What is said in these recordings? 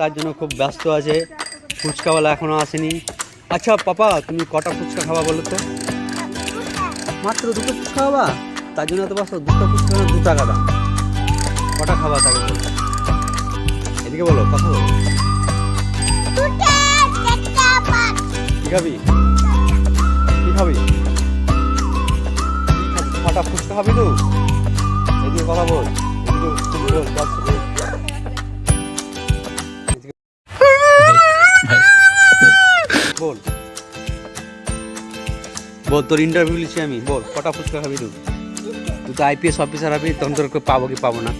তার জন্য খুব ব্যস্ত আছে। ফুচকাওয়ালা এখনও আসেনি। আচ্ছা পাপা, তুমি কটা ফুচকা খাবা বলো তো? মাত্র দুটো ফুচকা খাবা? তার জন্য এত ব্যস্ত দুটো ফুচকা না, দু টাকা দাম। কটা খাওয়া তাকে বলো? এদিকে বলো, কথা বলো। কি খাবি? কি খাবি? খাবি? কটা ফুচকা খাবি তো? এদিকে কথা বল। এদিকে বল, তোর ইন্টারভিউ লিখছি আমি, বল, কটা ফুচকা খাবি তুই? তুই তো আইপিএস অফিসার হবি, তখন তোর পাবো কি পাবো না?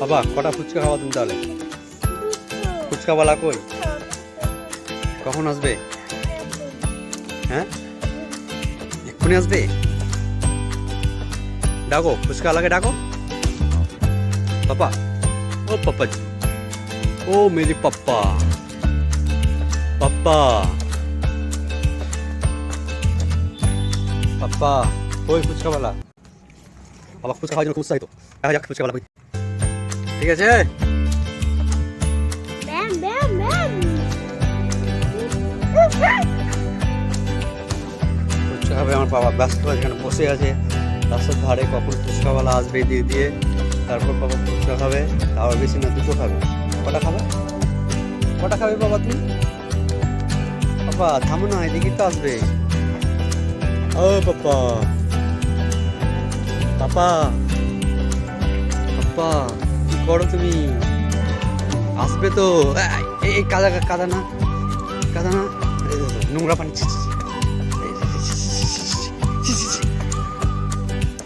বাবা, কটা ফুচকা খাওয়া তুমি তাহলে? ফুচকাওয়ালা কই? কখন আসবে? হ্যাঁ? এক্ষুনি আসবে? ডাকো ফুচকা আলাকে ডাকো। পাপা, ও পাপা ও মেরে পাপ্পা পাপ্পা পাপ্পা ওই ফুচকাওয়ালা বাবা ফুচকা খাওয়ার জন্য উৎসাহিত। দেখা যাক ফুচকাওয়ালা কই। ঠিক আছে. ফুচকা খাবে আমার বাবা। ব্যস্ত এখানে বসে আছে। রাস্তার ধারে কখন ফুচকাওয়ালা আসবে দিয়ে দিয়ে। তারপর বাবা ফুচকা খাবে। তাও বেশি না দুটো খাবে। কটা খাবে? কটা খাবে বাবা তুমি? বাবা থামো না এদিকে তো আসবে। ও পাপা পাপা পাপা কি করো তুমি? আসবে তো। এই, কাদা কাদা না কাদা না। নোংরা পানি।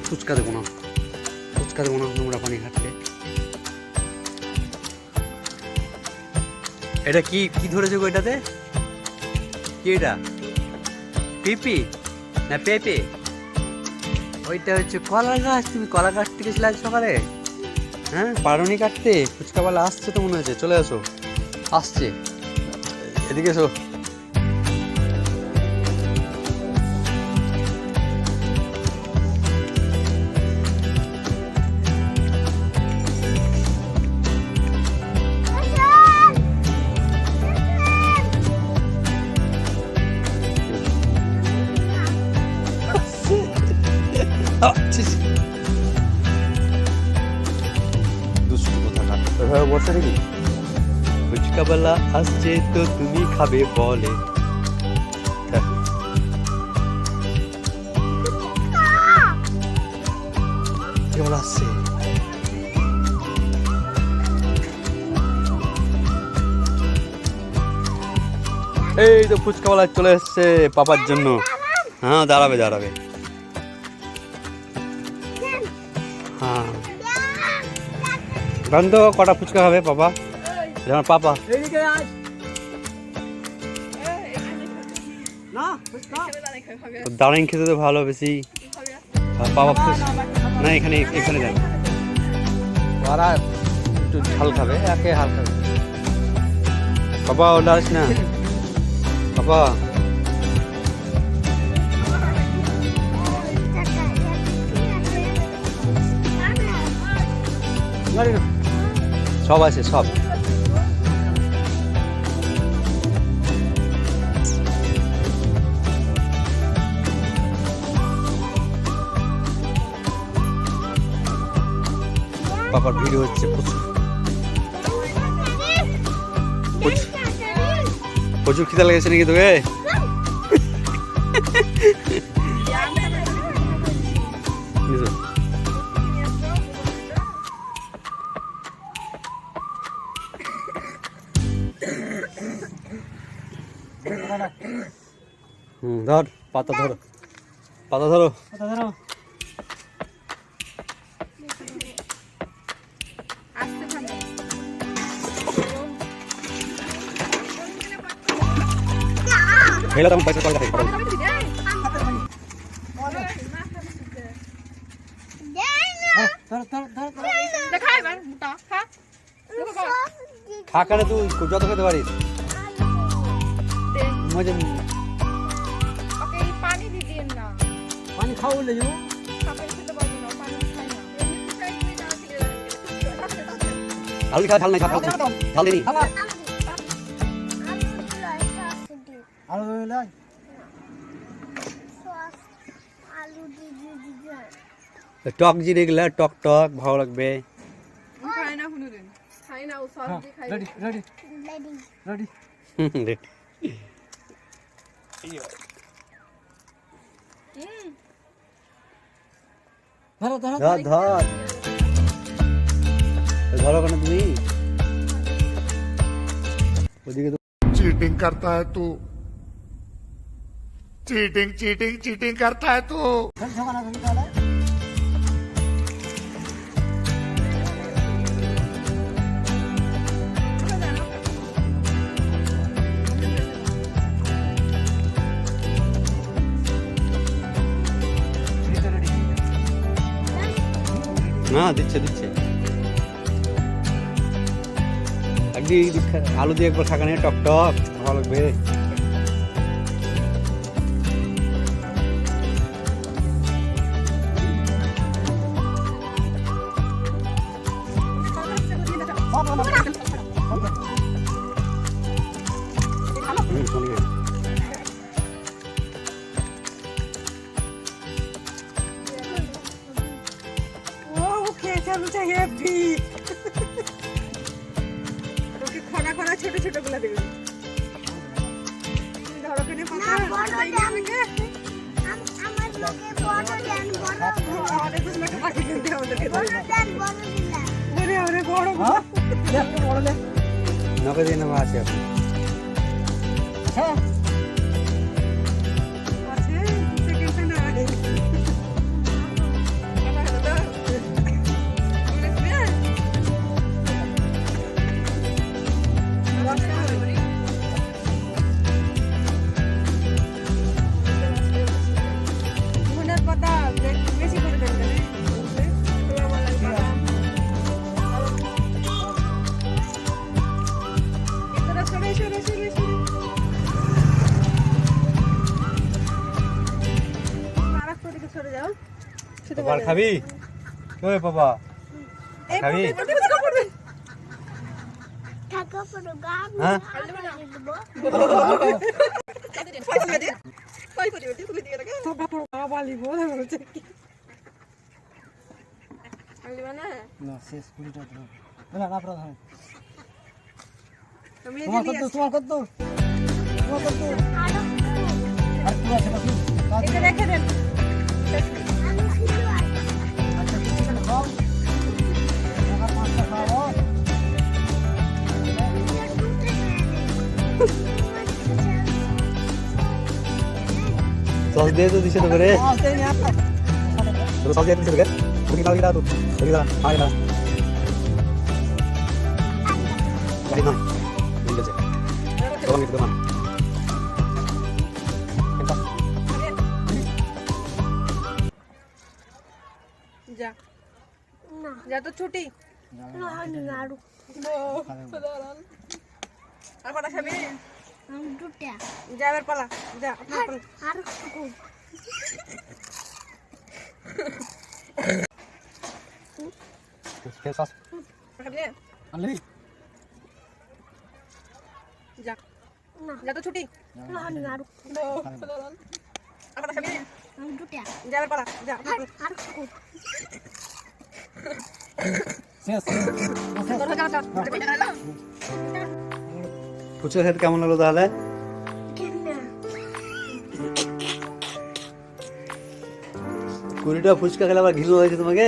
ফুচকা দেবো না ফুচকা দেবো না নোংরা পানি ঘাটলে এটা কি কি ধরেছে গো এটাতে? কি এটা পিপি না পেঁপে ওইটা হচ্ছে কলা গাছ তুমি কলা কাটতে থেকে ছিল সকালে হ্যাঁ পারনি কাটতে ফুচকাওয়ালা আসছে তো মনে হচ্ছে চলে আসো আসছে এদিকে এসো দুষ্টু কোথাকার। ওইভাবে বসে দেখি ফুচকাওয়ালা আসছে তো তুমি খাবে বলে হ্যাঁ। আসছে এই তো ফুচকাওয়ালা চলে এসছে পাপার জন্য হ্যাঁ দাঁড়াবে দাঁড়াবে হ্যাঁ। গন্ধ কটা ফুচকা হবে পাপা যেমন পাপা। দাঁড়ান খেতে তো ভালো বেশি। ফুচ- না এখানে এখানে দেন ওরা একটু ঝাল খাবে একে হাল খাবে। বাবা ওটা আসিস না। বাবা। সব আছে সব। বাবার ভিড় হচ্ছে প্রচুর। প্রচুর। খিদা লেগেছে নাকি তোকে? নিজো। হুম ধর পাতা ধরো। পাতা ধরো। খেলে তখন পয়সা কল খা। কেন তুই যত খেতে পারিস। দে। মজা দিন না। পানি খাও বলে যাব। খাবার খেতে পারব না পানি খাই না। আলু খা ঝাল নাই খা নাই। ঝাল দিনি আলু দিয়ে টক জিরে গেলে টক টক ভালো লাগবে। খাই না কোনোদিন? খাই না ও সস দিয়ে খাই ready ready. Ready. Ready. ধরো ধরো ধর ধর ধরো কেন তুমি ওদিকে তো चीटिंग करता है तू चीटिंग चीटिंग चीटिंग करता है तू না দিচ্ছে দিচ্ছে। একদিন আলু দিয়ে একবার খাখানে টক টক ভালো লাগবে। বলছে হেভি ওকে খনা খনা ছোট ছোটগুলা দেবে। ধরো কেনে পাতা বড় তাই দেন। প্রধান আমি এই যে তোমার কত তোমার কত তোমার কত দিয়ে তো দিছে তো তো সস দিয়ে দিছে তুমি কাল গিলা তো আয় না গাড়ি না গিয়ে ছুটি আর কটা খাবি যা এবার পালা। যা আরও যা। না। যা তো ছুটি। আমি আরও খাবি দুটা যা এবার পালা। যা। আরও খাব শেষ। ফুচকা খেতে কেমন লাগল তাহলে? কুড়িটা ফুচকা খেলে আবার ঘিলু হয়েছে তোমাকে?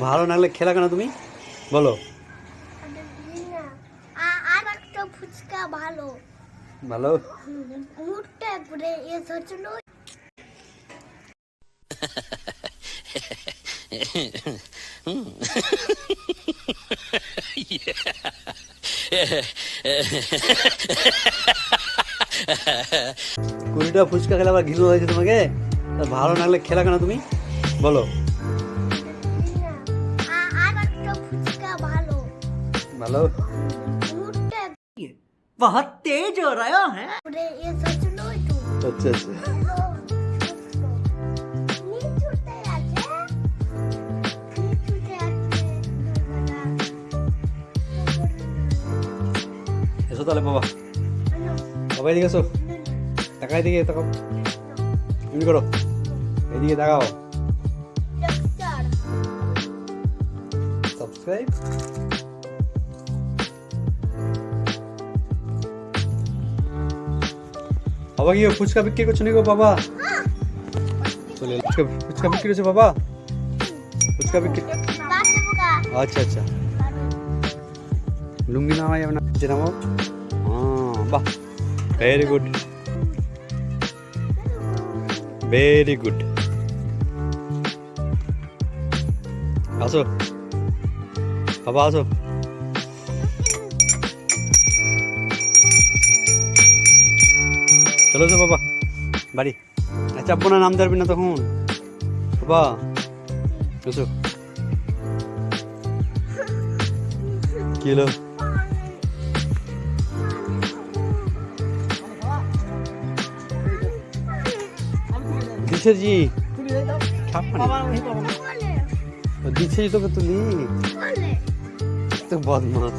ভালো না লাগলে খেলা কেন তুমি? বলো। ভালো? ভালো কুড়িটা ফুচকা খেলে আবার ঘিলু হয়েছে তোমাকে তা ভালো না লাগলে খেলা কেন তুমি বলো আর একটা ফুচকা ভালো ভালো মুখটা बहुत तेज हो रहा है করে এসে এসো তাহলে বাবা। বাবা এদিকে এসো। টাকা এদিকে তাকাও। এমনি করো। এদিকে তাকাও। সাবস্ক্রাইব বাবা কি ফুচকা বিক্রি করছ নাকি বাবা? চলে ফুচকা ফুচকা বিক্রি করছ বাবা? ফুচকা বিক্রি আচ্ছা আচ্ছা। লুঙ্গি নামা যাবে না। নামাও হ্যাঁ বাহ। ভেরি গুড ভেরি গুড আসো। বাবা, আসো। চলো তো বাবা, বাড়ি। চাপবো না, নাম ধরবি না তখন। বাবা এসো কি হলো? দিছে জি। তোকে তুলি। তো বদমাস।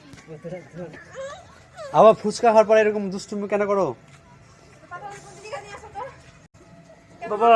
আবার ফুচকা খাওয়ার পরে এরকম দুষ্টুমি কেন করো? বাবা